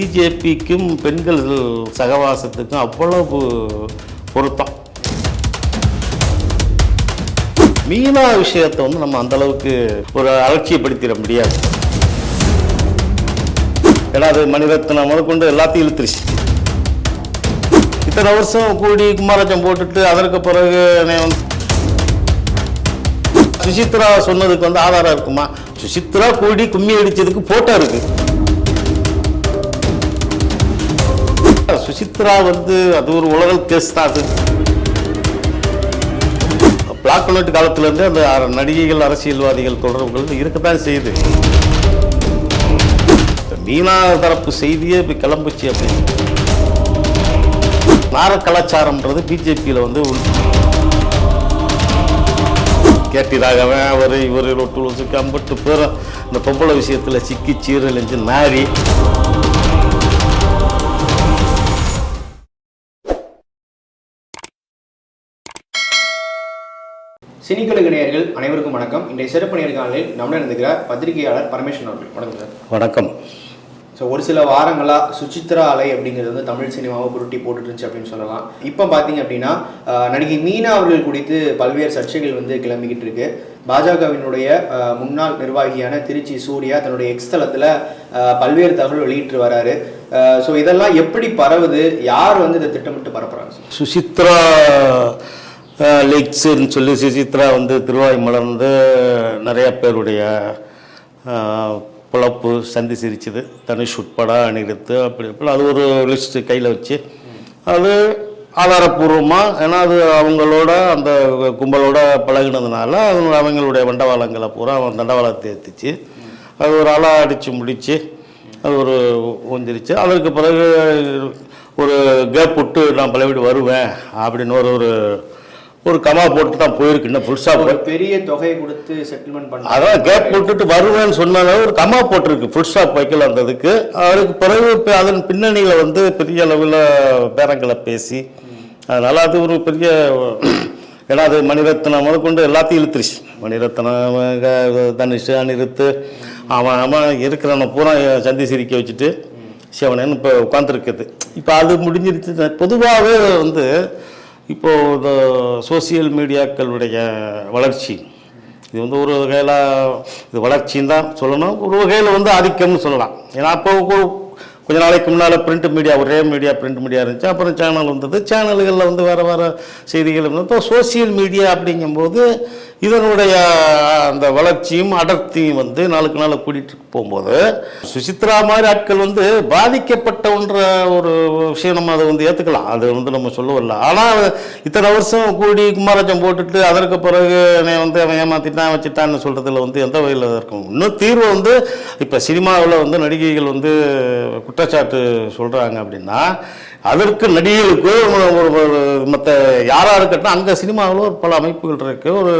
பிஜேபிக்கும் பெண்கள் சகவாசத்துக்கும் அவ்வளவு பொருத்தம். மீனா விஷயத்தை வந்து நம்ம அந்த அளவுக்கு ஒரு அலட்சியப்படுத்திட முடியாது. ஏன்னா அது மணிரத்னம் முதற்கொண்டு எல்லாத்தையும் இழுத்துருச்சு. இத்தனை வருஷம் கூடி குமாரஜம் போட்டுட்டு அதற்கு பிறகு சுசித்ரா சொன்னதுக்கு வந்து ஆதாரம் இருக்குமா? சுசித்ரா கூடி கும்மி அடிச்சதுக்கு போட்டோ இருக்கு. சுசித்ரா வந்து அது ஒரு உலகல் கேஸ் தான் அது. பிளாக் அண்ட் காலத்திலேருந்து அந்த நடிகைகள் அரசியல்வாதிகள் தொடர்புகள் இருக்கத்தான் செய்யுது. மீனா தரப்பு செய்தியே இப்போ கிளம்புச்சு அப்படின்னு நார கலாச்சாரம்ன்றது பிஜேபியில் வந்து கேட்டி ராகவன் அவர் இவர் ஒட்டு லொசுக்கு அம்பட்டு பேரும் இந்த பொம்பளை விஷயத்தில் சிக்கி சீரழிஞ்சு நாரி. சினிக்கொழுகு நேயர்கள் அனைவருக்கும் வணக்கம். இன்றைய சிறப்பு நேர்காணலில் நம்முடன் இருந்துகிற பத்திரிகையாளர் பரமேஸ்வரன் அவர்கள். வணக்கம் சார். வணக்கம். ஸோ ஒரு சில வாரங்களாக சுசித்ரா அலை அப்படிங்கிறது வந்து தமிழ் சினிமாவை புரட்டி போட்டுட்டு இருந்துச்சு அப்படின்னு சொல்லலாம். இப்போ பார்த்தீங்க அப்படின்னா நடிகை மீனா அவர்கள் குறித்து பல்வேறு சர்ச்சைகள் வந்து கிளம்பிக்கிட்டு இருக்கு. பாஜகவினுடைய முன்னாள் நிர்வாகியான திருச்சி சூர்யா தன்னுடைய எக்ஸ் தளத்தில் ஆஹ், பல்வேறு தகவல் வெளியிட்டு வராரு. ஸோ இதெல்லாம் எப்படி பரவுது? யார் வந்து இதை திட்டமிட்டு பரப்புறாங்க? சுசித்ரா லெக்ஸுன்னு சொல்லி சுசித்ரா வந்து திருவாய் மலர்ந்து நிறைய பேருடைய பிழப்பு சந்தி சிரிச்சது தனுஷ் உட்பட அணிவித்து அப்படி இப்படி அது ஒரு லிஸ்ட்டு கையில் வச்சு அது ஆதாரப்பூர்வமாக ஏன்னா அது அவங்களோட அந்த கும்பலோட பழகுனதுனால அவங்க அவங்களுடைய வண்டவாளங்களை பூரா அவன் தண்டவாளத்தை ஏற்றிச்சு அது ஒரு ஆளாக அடித்து முடித்து அது ஒரு ஒஞ்சிருச்சு அதற்கு பிறகு ஒரு கேப் விட்டு நான் பழையபடி வருவேன் அப்படின்னு ஒரு ஒரு ஒரு கமா போட்டு தான் போயிருக்கு இன்னும் ஃபுல் ஸ்டாப் ஒரு பெரிய தொகையை கொடுத்து செட்டில்மெண்ட் பண்ண அதான் கேப் விட்டுட்டு வருவேன்னு சொன்னால ஒரு கமா போட்டிருக்கு ஃபுல் ஸ்டாப் வைக்கல அந்த இதுக்கு. அதுக்கு பிறகு இப்போ அதன் பின்னணியில் வந்து பெரிய அளவில் பேரங்களை பேசி அதனால் அது ஒரு பெரிய ஏன்னா அது மணிரத்னம் முதற்கொண்டு எல்லாத்தையும் இழுத்துருச்சு. மணிரத்னம் தனுஷ் அனிருத்து அவன் அவன் இருக்கிறவனை பூரா சந்தி சிரிக்க வச்சுட்டு சிவனன் இப்போ உட்காந்துருக்குது இப்போ அது முடிஞ்சிருச்சு. பொதுவாகவே வந்து இப்போ இந்த சோசியல் மீடியாக்களுடைய வளர்ச்சி இது வந்து ஒரு வகையில் இது வளர்ச்சின்னு தான் சொல்லணும். ஒரு வகையில் வந்து ஆதிக்கம்னு சொல்லலாம். ஏன்னா அப்போ ஒரு- கொஞ்ச நாளைக்கு முன்னால் பிரிண்ட் மீடியா ஒரே மீடியா பிரிண்ட் மீடியா இருந்துச்சு. அப்புறம் சேனல் வந்தது. சேனல்களில் வந்து வேறு வேறு செய்திகள் இருந்தது. இப்போ சோசியல் மீடியா அப்படிங்கும்போது இதனுடைய அந்த வளர்ச்சியும் அடர்த்தியும் வந்து நாளுக்கு நாள் கூட்டிகிட்டு போகும்போது சுசித்ரா மாதிரி ஆட்கள் வந்து பாதிக்கப்பட்டன்ற ஒரு விஷயம் நம்ம அதை வந்து ஏற்றுக்கலாம் அது வந்து நம்ம சொல்ல வரல. ஆனால் இத்தனை வருஷம் கூடி குமாரஜம் போட்டுட்டு அதற்கு பிறகு என்னை வந்து அவன் ஏமாற்றிட்டான் வச்சுட்டான்னு சொல்கிறதுல வந்து எந்த வகையில் இருக்கும்? இன்னும் தீர்வு வந்து இப்போ சினிமாவில் வந்து நடிகைகள் வந்து குற்றச்சாட்டு சொல்கிறாங்க அப்படின்னா அதற்கு நடிகைகளுக்கு ஒரு மற்ற யாராக இருக்கட்டும் அங்கே சினிமாவில் ஒரு பல அமைப்புகள் இருக்குது ஒரு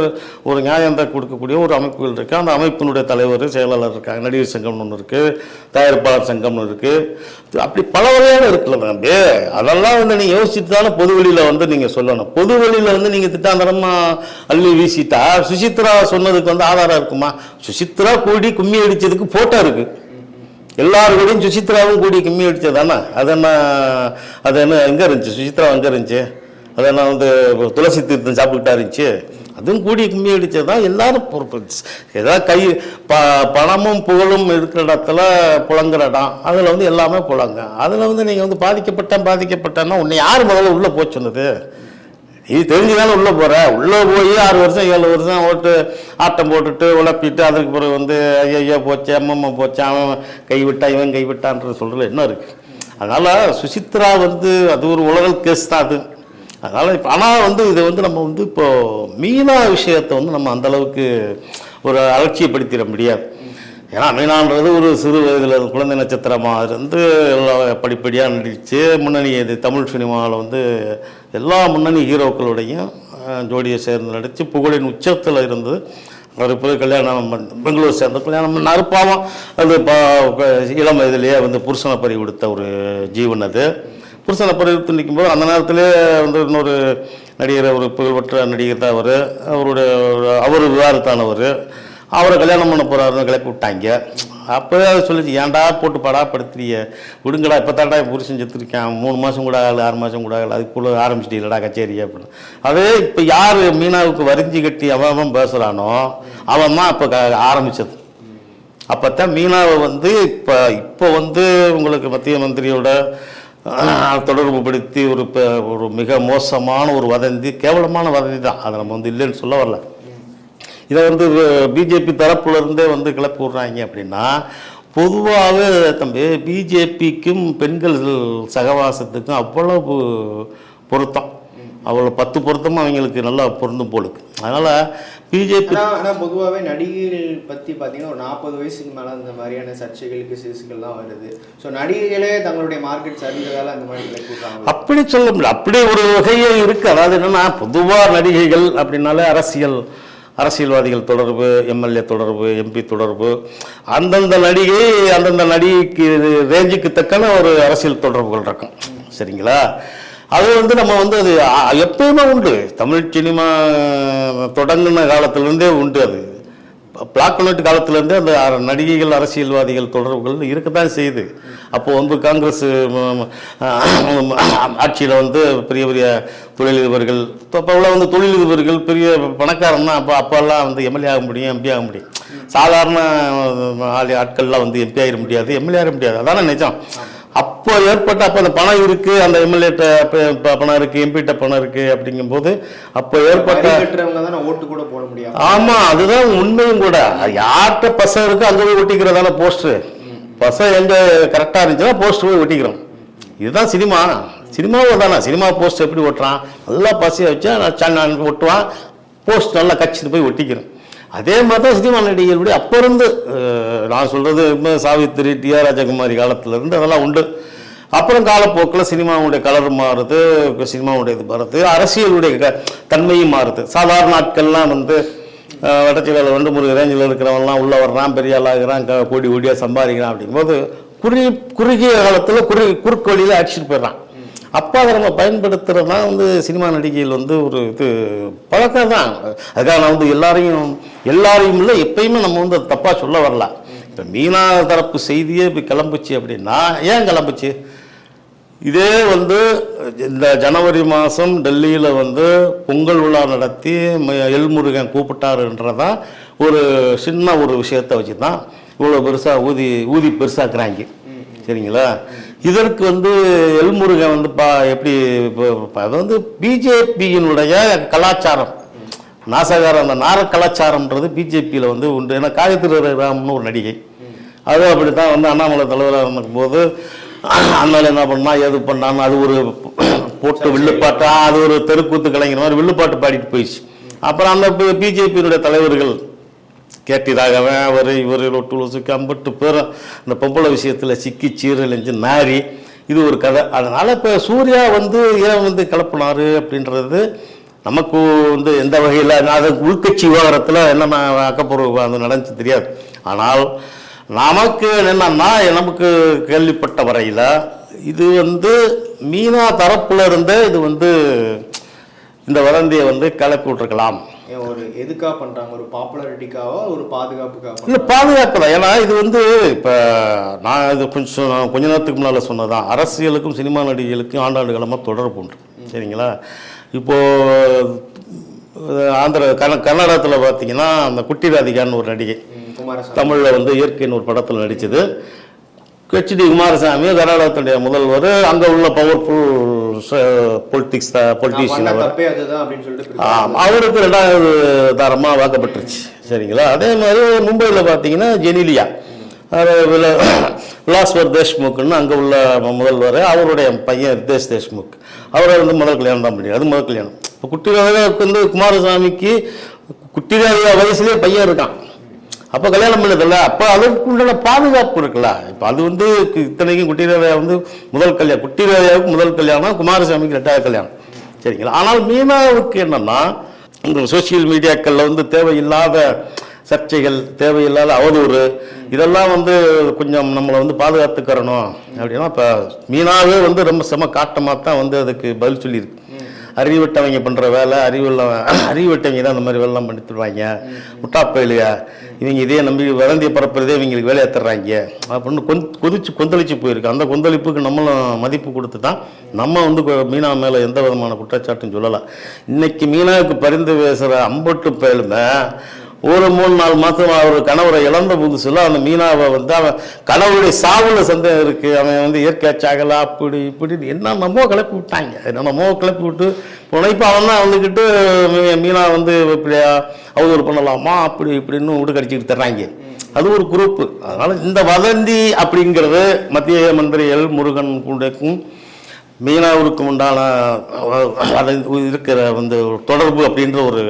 ஒரு நியாயம் தான் கொடுக்கக்கூடிய ஒரு அமைப்புகள் இருக்குது அந்த அமைப்பினுடைய தலைவர் செயலாளர் இருக்காங்க. நடிகர் சங்கம்னு ஒன்று இருக்குது தயாரிப்பாளர் சங்கம்னு இருக்குது அப்படி பல வகையான இருக்குல்ல தம்பி அதெல்லாம் வந்து நீங்கள் யோசிச்சுட்டு தானே பொது வெளியில் வந்து நீங்கள் சொல்லணும். பொது வெளியில் வந்து நீங்கள் திட்டாந்தரமாக அள்ளி வீசிட்டா சுசித்ரா சொன்னதுக்கு வந்து ஆதாரம் இருக்குமா? சுசித்ரா கூடி கும்மி அடித்ததுக்கு ஃபோட்டோ இருக்குது எல்லாரும் சுசித்ராவும் கூடி கும்மி அடிச்சது தானே அது என்ன அது என்ன எங்கே இருந்துச்சு? சுசித்ரா எங்கே இருந்துச்சு? அது என்ன வந்து துளசி தீர்த்தம் சாப்பிட்டுட்டா இருந்துச்சு? அதுவும் கூடி கும்மி அடிச்சது தான் எல்லாரும் ஏதாவது கை ப பணமும் புகழும் இருக்கிற இடத்துல புழங்குற இடம் அதில் வந்து எல்லாமே புழங்க அதில் வந்து நீங்கள் வந்து பாதிக்கப்பட்டேன் பாதிக்கப்பட்டேன்னா உன்னை யார் முதல்ல உள்ளே போச்சுன்னது சொன்னது நீ தெரிஞ்சுதானே உள்ளே போகிற உள்ளே போய் ஆறு வருஷம் ஏழு வருஷம் ஓட்டு ஆட்டம் போட்டுட்டு உழப்பிட்டு அதுக்கு பிறகு வந்து ஐயோ போச்சு அம்மம்மா போச்சு அவன் கைவிட்டான் இவன் கைவிட்டான்றது சொல்கிறது என்ன இருக்குது அதனால் சுசித்ரா வந்து அது ஒரு உலகல் கேஸ் தான் அது. அதனால் இப்போ ஆனால் வந்து இதை வந்து நம்ம வந்து இப்போது மீனா விஷயத்தை வந்து நம்ம அந்தளவுக்கு ஒரு அலட்சியப்படுத்திட முடியாது. ஏன்னா மீனான்றது ஒரு சிறு வயதில் குழந்தை நட்சத்திரமாக இருந்து எல்லா படிப்படியாக நடித்து முன்னணி இது தமிழ் சினிமாவில் வந்து எல்லா முன்னணி ஹீரோக்களுடையும் ஜோடியை சேர்ந்து நடித்து புகழின் உச்சத்தில் இருந்து அவர் போய் கல்யாணம் பெங்களூர் சேர்ந்த கல்யாணம் நறுப்பாவும் அது பா- இளம் வயதிலேயே வந்து புருஷனை பறி கொடுத்த ஒரு ஜீவன் அது. புருஷனை பறி கொடுத்து நிற்கும்போது அந்த நேரத்திலே வந்து இன்னொரு நடிகர் ஒரு புகழ்பெற்ற நடிகர் தான் அவர். அவருடைய அவர் விவாதத்தானவர். அவரை கல்யாணம் பண்ண போகிறாருன்னு கிளப்பி விட்டாங்க. அப்போவே அதை சொல்லிச்சு ஏன்டா போட்டு படாப்படுத்துறிய விடுங்கடா இப்போ தாண்டா புருஷன் செத்துருக்கேன் மூணு மாதம் கூட ஆகல ஆறு மாதம் கூட ஆகல அதுக்குள்ளே ஆரம்பிச்சிட்டீங்களடா கச்சேரி அப்படின்னு. அதே இப்போ யார் மீனாவுக்கு வரிஞ்சு கட்டி அவன் அவன் பேசுகிறானோ அவன் தான் இப்போ ஆரம்பிச்சது. தான் மீனாவை வந்து இப்போ இப்போ வந்து உங்களுக்கு மத்திய மந்திரியோட தொடர்புபடுத்தி தொடர்பு படுத்தி ஒரு ப- ஒரு மிக மோசமான ஒரு வதந்தி கேவலமான வதந்தி தான். அதை நம்ம வந்து இல்லைன்னு சொல்ல வரல. இதை வந்து பிஜேபி தரப்புல இருந்தே வந்து கிளப்பி விடுறாங்க அப்படின்னா பொதுவாகவே தம்பி பிஜேபிக்கும் பெண்கள் சகவாசத்துக்கும் அவ்வளவு பொருத்தம். அவ்வளோ பத்து பொருத்தமும் அவங்களுக்கு நல்லா பொருந்தும் போலுக்கு. அதனால் பிஜேபி ஆனா ஆனா பொதுவாகவே நடிகைகள் பத்தி பார்த்தீங்கன்னா ஒரு நாற்பது வயசுக்கு மேல அந்த மாதிரியான சர்ச்சைகளுக்கு சிசுக்கள்லாம் வருது. ஸோ நடிகைகளே தங்களுடைய மார்க்கெட் சரிந்ததால அந்த மாதிரி அப்படி சொல்ல முடியல. அப்படி ஒரு வகையே இருக்கு. அதாவது என்னன்னா பொதுவாக நடிகைகள் அப்படின்னாலே அரசியல். அரசியல்வாதிகள் தொடர்பு எம்எல்ஏ தொடர்பு எம்பி தொடர்பு அந்தந்த நடிகை அந்தந்த நடிகைக்கு ரேஞ்சுக்கு தக்கன ஒரு அரசியல் தொடர்புகள் இருக்கும். சரிங்களா? அது வந்து நம்ம வந்து அது எப்பயுமே உண்டு. தமிழ் சினிமா தொடங்கின காலத்திலேருந்தே உண்டு அது. பிளாக் அண்ட் காலத்திலேருந்தே அந்த நடிகைகள் அரசியல்வாதிகள் தொடர்புகள் இருக்கத்தான் செய்யுது அப்போது வந்து காங்கிரஸ் ஆட்சியில் வந்து பெரிய பெரிய தொழிலதிபர்கள் இப்போ அப்போல்லாம் வந்து தொழிலதிபர்கள் பெரிய பணக்காரன்னா அப்போ அப்போல்லாம் வந்து எம்எல்ஏ ஆக முடியும் எம்பி ஆக முடியும். சாதாரண ஆளு ஆட்கள்லாம் வந்து எம்பி ஆகிட முடியாது எம்எல்ஏ ஆக முடியாது. அதானே நிஜம். அப்போ ஏற்பட்ட அப்போ அந்த பணம் இருக்கு அந்த எம்எல்ஏட்ட பணம் இருக்கு எம்பிட்ட பணம் இருக்கு அப்படிங்கும்போது அப்போ ஏற்பட்ட ஓட்டு கூட போட முடியாது. ஆமா அதுதான் உண்மையும் கூட. யார்கிட்ட பசம் இருக்கு அங்க போய் ஒட்டிக்கிறதான போஸ்டர் பசம் எங்க கரெக்டா இருந்துச்சுன்னா போஸ்டர் போய் ஒட்டிக்கிறோம். இதுதான் சினிமா. சினிமாவும் தானே. சினிமா போஸ்ட் எப்படி ஒட்டுறான்? நல்லா பசையை வச்சா நான் ஒட்டுவான். போஸ்ட் நல்லா கச்சிட்டு போய் ஒட்டிக்கிறோம். அதே மாதிரி தான் சினிமா நடிகர்களுடைய அப்போ இருந்து நான் சொல்கிறது சாவித்திரி டி ஆர் ராஜகுமாரி காலத்துல இருந்து அதெல்லாம் உண்டு. அப்புறம் காலப்போக்கில் சினிமாவுடைய கலர் மாறுது சினிமாவுடைய இது மாறுது அரசியலுடைய க- தன்மையும் மாறுது. சாதாரண நாட்கள்லாம் வந்து வடச்சி வேலை வந்து முருகன் ரேஞ்சில் இருக்கிறவன்லாம் உள்ளே வர்றான் பெரிய ஆளாகிறான் கோடி கோடியாக சம்பாதிக்கிறான் அப்படிங்கும்போது குறுகிய குறுகிய காலத்தில் குறு குறுக்கு வழியில் அடிச்சுட்டு போயிடுறான். அப்போ அதை நம்ம பயன்படுத்துறது தான் வந்து சினிமா நடிகைகள் வந்து ஒரு இது பழக்கம் தான் அதுக்காக நான் வந்து எல்லாரையும் எல்லாரையும் இல்லை எப்பயுமே நம்ம வந்து தப்பாக சொல்ல வரல. இப்போ மீனா தரப்பு செய்தியே இப்போ கிளம்புச்சு அப்படின்னா ஏன் கிளம்புச்சு? இதே வந்து இந்த ஜனவரி மாதம் டெல்லியில் வந்து பொங்கல் விழா நடத்தி எல்முருகன் கூப்பிட்டாருன்றதான் ஒரு சின்ன ஒரு விஷயத்தை வச்சு தான் இவ்வளோ பெருசாக ஊதி ஊதி பெருசாக்குறாங்க. சரிங்களா? இதற்கு வந்து எல்முருகன் வந்து பா எப்படி இப்போ அது வந்து பிஜேபியினுடைய கலாச்சாரம். நாசகாரம் அந்த நார கலாச்சாரம்ன்றது பிஜேபியில் வந்து உண்டு. ஏன்னா காயத்ரி ராம்னு ஒரு நடிகை. அது அப்படி தான் வந்து அண்ணாமலை தலைவராக இருக்கும்போது அண்ணாமலை என்ன பண்ணா எது பண்ணான்னு அது ஒரு போட்டு வில்லுப்பாட்டு அது ஒரு தெருக்கூத்து கலைஞர் மாதிரி வில்லுப்பாட்டு பாடிட்டு போயிடுச்சு. அப்புறம் அந்த பிஜேபியினுடைய தலைவர்கள் கேட்டிதாகவன் அவர் இவர் லொட்டு அம்பட்டு பேரும் இந்த பொம்பளை விஷயத்தில் சிக்கி சீரழிஞ்சு நாரி. இது ஒரு கதை. அதனால் இப்போ சூர்யா வந்து ஏன் வந்து கிளப்பினார் அப்படின்றது நமக்கு வந்து எந்த வகையில் அது உள்கட்சி விவகாரத்தில் என்னென்ன அக்கப்பூர்வம் அது நடந்துச்சு தெரியாது. ஆனால் நமக்கு என்னன்னா நமக்கு கேள்விப்பட்ட வரையில் இது வந்து மீனா தரப்புல இருந்தே இது வந்து இந்த வதந்தியை வந்து கிளப்பி விட்டுருக்கலாம். ஒரு எதுக்கா பண்றாங்க? ஒரு பாப்புலாரிட்டிக்காவோ ஒரு பாதுகாப்புக்காக இல்லை பாதுகாப்பு தான் ஏன்னா இது வந்து இப்போ நான் இது கொஞ்சம் கொஞ்ச நேரத்துக்கு முன்னால் சொன்னதான் அரசியலுக்கும் சினிமா நடிகைகளுக்கும் ஆண்டாண்டு காலமாக தொடர்பு உண்டு. சரிங்களா? இப்போது ஆந்திர கன கன்னடத்தில் பார்த்தீங்கன்னா அந்த குட்டி ராதிகான்னு ஒரு நடிகை. தமிழில் வந்து இயற்கைன்னு ஒரு படத்தில் நடித்தது ஹெச்டி குமாரசாமி கர்நாடகத்துடைய முதல்வர் அங்கே உள்ள பவர்ஃபுல் பொலிட்டிக்ஸ் பொலிட்டீஷியன் அவர். அவருக்கு ரெண்டாவது தாரமாக வாக்கப்பட்டுருச்சு சரிங்களா? அதே மாதிரி மும்பையில் பார்த்தீங்கன்னா ஜெனிலியா. விலாஸ்வர் தேஷ்முக்னு அங்கே உள்ள முதல்வர் அவருடைய பையன் ரித்தேஷ் தேஷ்முக். அவரை வந்து முதல் கல்யாணம் தான் பண்ணி அது முதல் கல்யாணம். இப்போ குட்டிராஜாவுக்கு வந்து குமாரசாமிக்கு குட்டிராஜா வயசுலேயே பையன் இருக்கான். அப்போ கல்யாணம் பண்ணதில்ல. அப்போ அதற்கு உண்டான பாதுகாப்பு இருக்குல்ல. இப்போ அது வந்து இத்தனைக்கும் குட்டிராஜா வந்து முதல் கல்யாணம் குட்டிராஜாவுக்கு முதல் கல்யாணம் குமாரசாமிக்கு ரெண்டாவது கல்யாணம். சரிங்களா? ஆனால் மீனாவுக்கு என்னன்னா இந்த சோசியல் மீடியாக்களில் வந்து தேவையில்லாத சர்ச்சைகள் தேவையில்லாத அவதூறு இதெல்லாம் வந்து கொஞ்சம் நம்மளை வந்து பாதுகாத்துக்கிறணும். அப்படின்னா இப்போ மீனாவே வந்து ரொம்ப செம காட்டமாக தான் வந்து அதுக்கு பதில் சொல்லியிருக்கு. அறிவிட்டவங்க பண்ணுற வேலை அறிவுள்ள அறிவிட்டவங்க தான் அந்த மாதிரி வேலைலாம் பண்ணி தருவாங்க முட்டாப்பயிலுக இவங்க இதே நம்பி வதந்திய பரப்புறதே இவங்களுக்கு வேலையை தர்றாங்க. அப்படின்னு கொந் கொதிச்சு கொந்தளிச்சு போயிருக்கு. அந்த கொந்தளிப்புக்கு நம்மளும் மதிப்பு கொடுத்து தான் நம்ம வந்து மீனா மேலே எந்த விதமான குற்றச்சாட்டும் சொல்லலாம் இன்னைக்கு மீனாவுக்கு பரிந்து பேசுகிற அம்பட்டு பயலுமே ஒரு மூணு நாலு மாதம் அவர் கணவரை இழந்த புதுசுல அந்த மீனாவை வந்து அவன் கணவருடைய சாவுல சந்தேகம் இருக்குது அவன் வந்து இயற்கை சாகலை அப்படி இப்படி என்னென்னமோ கிளப்பி விட்டாங்க. என்னென்னமோ கிளப்பி விட்டு போனால் இப்போ அவன் தான் வந்துக்கிட்டு மீனா வந்து இப்படியா அவதூறு பண்ணலாமா? அப்படி இப்படின்னு விடு கடிச்சிக்கிட்டு தர்றாங்க. அது ஒரு குரூப்பு. அதனால் இந்த வதந்தி அப்படிங்கிறது மத்திய மந்திரிகள் முருகன் கூடக்கும் மீனாவிற்கும் உண்டான அது இருக்கிற வந்து தொடர்பு அப்படின்ற ஒரு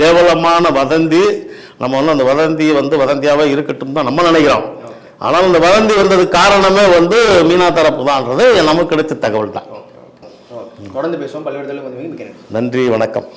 கேவலமான வதந்தி நம்ம வந்து அந்த வதந்தி வந்து வதந்தியாவே இருக்கட்டும் தான் நம்ம நினைக்கிறோம். ஆனால் அந்த வதந்தி வந்ததுக்கு காரணமே வந்து மீனா தரப்பு தான்ன்றது நமக்கு கிடைச்ச தகவல் தான் தொடர்ந்து பேசுவோம். பல்வேறு நன்றி வணக்கம்.